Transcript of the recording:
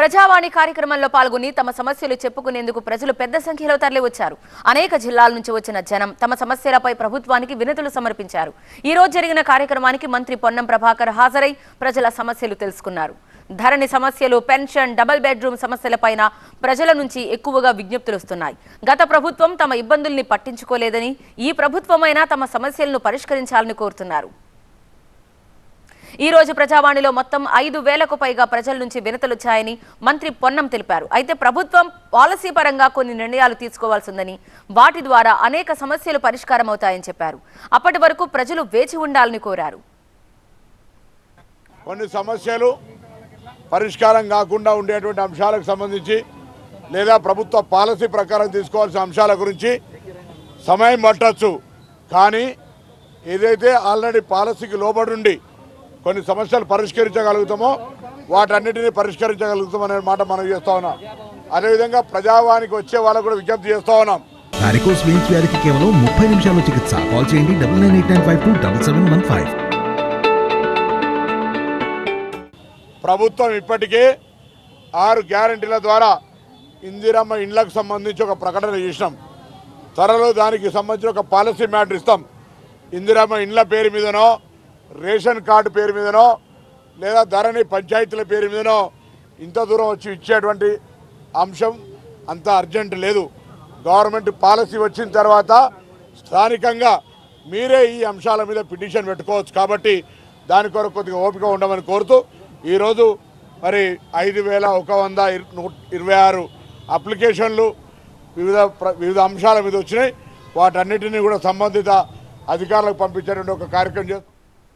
ప్రజావాణి కార్యక్రమంలో పాల్గొని తమ సమస్యలు చెప్పుకునేందుకు ప్రజలు పెద్ద సంఖ్యలో తరలివచ్చారు. అనేక జిల్లాల నుంచి వచ్చిన జనం తమ సమస్యలపై ప్రభుత్వానికి వినతులు సమర్పించారు. ఈ రోజు జరిగిన కార్యక్రమానికి మంత్రి పొన్నం ప్రభాకర్ హాజరై ప్రజల సమస్యలు తెలుసుకున్నారు. ధరణి సమస్యలు పెన్షన్ డబుల్ బెడ్రూమ్ సమస్యలపైన ప్రజల నుంచి ఎక్కువగా విజ్ఞప్తులు వస్తున్నాయి. గత ప్రభుత్వం తమ ఇబ్బందుల్ని పట్టించుకోలేదని ఈ ప్రభుత్వమైనా తమ సమస్యలను పరిష్కరించాలని కోరుతున్నారు. ఈ రోజు ప్రజావాణిలో మొత్తం ఐదు వేలకు పైగా ప్రజల నుంచి వినతలొచ్చాయని మంత్రి పొన్నం తెలిపారు. అయితే ప్రభుత్వం పాలసీ పరంగా కొన్ని నిర్ణయాలు తీసుకోవాల్సిందని వాటి ద్వారా అనేక సమస్యలు పరిష్కారం అవుతాయని చెప్పారు. అప్పటి వరకు ప్రజలు వేచి ఉండాలని కోరారు. కొన్ని సమస్యలు పరిష్కారం కాకుండా ఉండేటువంటి అంశాలకు సంబంధించి లేదా ప్రభుత్వ పాలసీ ప్రకారం తీసుకోవాల్సిన అంశాల గురించి సమయం పట్టచ్చు. కానీ ఏదైతే ఆల్రెడీ పాలసీకి లోబడి ఉండి కొన్ని సమస్యలు పరిష్కరించగలుగుతామో వాటన్నిటిని పరిష్కరించగలుగుతామనే మాట మనం చేస్తా ఉన్నాం. అదేవిధంగా ప్రజావానికి వచ్చే వాళ్ళకు కూడా విజ్ఞప్తి చేస్తా ఉన్నాం. వారికోస్ వెయిన్స్ వ్యాధికి కేవలం ముప్పై నిమిషాల్లో చికిత్స. కాల్ చేయండి double nine eight nine five two double seven one five ప్రభుత్వం ఇప్పటికే ఆరు గ్యారంటీల ద్వారా ఇందిరమ్మ ఇండ్లకు సంబంధించి ఒక ప్రకటన చేసినాం. త్వరలో దానికి సంబంధించిన ఒక పాలసీ మ్యాటర్ ఇస్తాం. ఇందిరమ్మ ఇండ్ల పేరు మీదనో రేషన్ కార్డు పేరు మీదనో లేదా ధరణి పంచాయతీల పేరు మీదనో ఇంత దూరం వచ్చి ఇచ్చేటువంటి అంశం అంత అర్జెంట్ లేదు. గవర్నమెంట్ పాలసీ వచ్చిన తర్వాత స్థానికంగా మీరే ఈ అంశాల మీద పిటిషన్ పెట్టుకోవచ్చు కాబట్టి దాని కొరకు కొద్దిగా ఓపిక ఉండమని కోరుతూ ఈరోజు మరి ఐదు వేల ఒక వంద ఇరవై ఆరు అప్లికేషన్లు వివిధ ప్ర- వివిధ అంశాల మీద వచ్చినాయి. వాటన్నిటిని కూడా సంబంధిత అధికారులకు పంపించేటువంటి ఒక కార్యక్రమం చేస్తాం